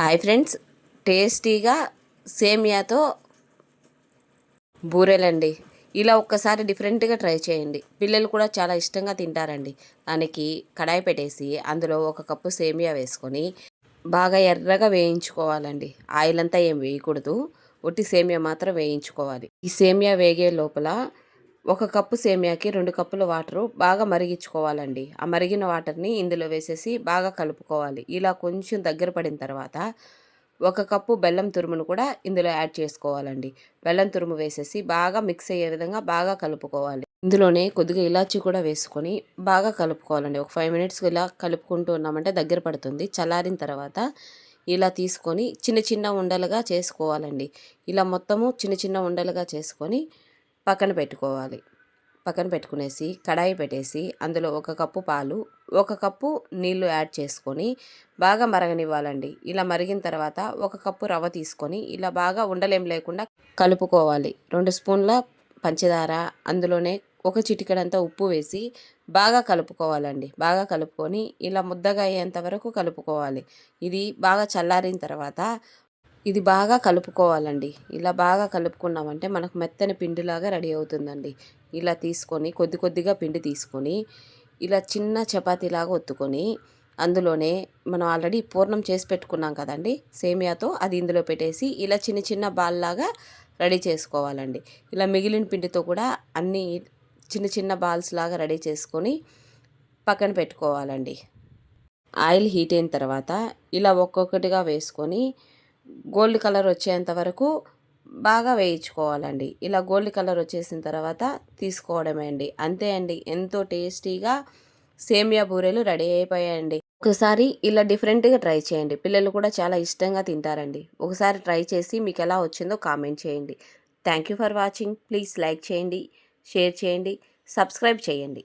Hi friends. టేస్టీగా సేమియాతో బూరెలండి. ఇలా ఒక్కసారి డిఫరెంట్గా ట్రై చేయండి. పిల్లలు కూడా చాలా ఇష్టంగా తింటారండి. దానికి కడాయి పెట్టేసి అందులో ఒక కప్పు సేమియా వేసుకొని బాగా ఎర్రగా వేయించుకోవాలండి. ఆయిల్ అంతా ఏం వేయకూడదు. ఒట్టి సేమియా మాత్రం వేయించుకోవాలి. ఈ సేమియా వేగే లోపల ఒక కప్పు సేమియాకి రెండు కప్పుల వాటరు బాగా మరిగించుకోవాలండి. ఆ మరిగిన వాటర్ని ఇందులో వేసేసి బాగా కలుపుకోవాలి. ఇలా కొంచెం దగ్గర పడిన తర్వాత ఒక కప్పు బెల్లం తురుమును కూడా ఇందులో యాడ్ చేసుకోవాలండి. బెల్లం తురుము వేసేసి బాగా మిక్స్ అయ్యే విధంగా బాగా కలుపుకోవాలి. ఇందులోనే కొద్దిగా ఇలాచి కూడా వేసుకొని బాగా కలుపుకోవాలండి. ఒక ఫైవ్ మినిట్స్ ఇలా కలుపుకుంటూ ఉన్నామంటే దగ్గర పడుతుంది. చల్లారిన తర్వాత ఇలా తీసుకొని చిన్న చిన్న ఉండలుగా చేసుకోవాలండి. ఇలా మొత్తము చిన్న చిన్న ఉండలుగా చేసుకొని పక్కన పెట్టుకోవాలి. పక్కన పెట్టుకునేసి కడాయి పెట్టేసి అందులో ఒక కప్పు పాలు ఒక కప్పు నీళ్ళు యాడ్ చేసుకొని బాగా మరగనివ్వాలండి. ఇలా మరిగిన తర్వాత ఒక కప్పు రవ్వ తీసుకొని ఇలా బాగా ఉండలేం లేకుండా కలుపుకోవాలి. రెండు స్పూన్ల పంచదార అందులోనే ఒక చిటికెడంతా ఉప్పు వేసి బాగా కలుపుకోవాలండి. బాగా కలుపుకొని ఇలా ముద్దగా అయ్యేంత వరకు కలుపుకోవాలి. ఇది బాగా చల్లారిన తర్వాత ఇది బాగా కలుపుకోవాలండి. ఇలా బాగా కలుపుకున్నామంటే మనకు మెత్తని పిండిలాగా రెడీ అవుతుందండి. ఇలా తీసుకొని కొద్ది కొద్దిగా పిండి తీసుకొని ఇలా చిన్న చపాతీలాగా ఒత్తుకొని అందులోనే మనం ఆల్రెడీ పూర్ణం చేసి పెట్టుకున్నాం కదండి. సేమియాతో అది ఇందులో పెట్టేసి ఇలా చిన్న చిన్న బాల్లాగా రెడీ చేసుకోవాలండి. ఇలా మిగిలిన పిండితో కూడా అన్నీ చిన్న చిన్న బాల్స్ లాగా రెడీ చేసుకొని పక్కన పెట్టుకోవాలండి. ఆయిల్ హీట్ అయిన తర్వాత ఇలా ఒక్కొక్కటిగా వేసుకొని గోల్డ్ కలర్ వచ్చేంత వరకు బాగా వేయించుకోవాలండి. ఇలా గోల్డ్ కలర్ వచ్చేసిన తర్వాత తీసుకోవడమే అండి. అంతే అండి. ఎంతో టేస్టీగా సేమియా బూరెలు రెడీ అయిపోయాయండి. ఒకసారి ఇలా డిఫరెంట్గా ట్రై చేయండి. పిల్లలు కూడా చాలా ఇష్టంగా తింటారండి. ఒకసారి ట్రై చేసి మీకు ఎలా వచ్చిందో కామెంట్ చేయండి. Thank you for watching. Please like చేయండి షేర్ చేయండి సబ్స్క్రైబ్ చేయండి.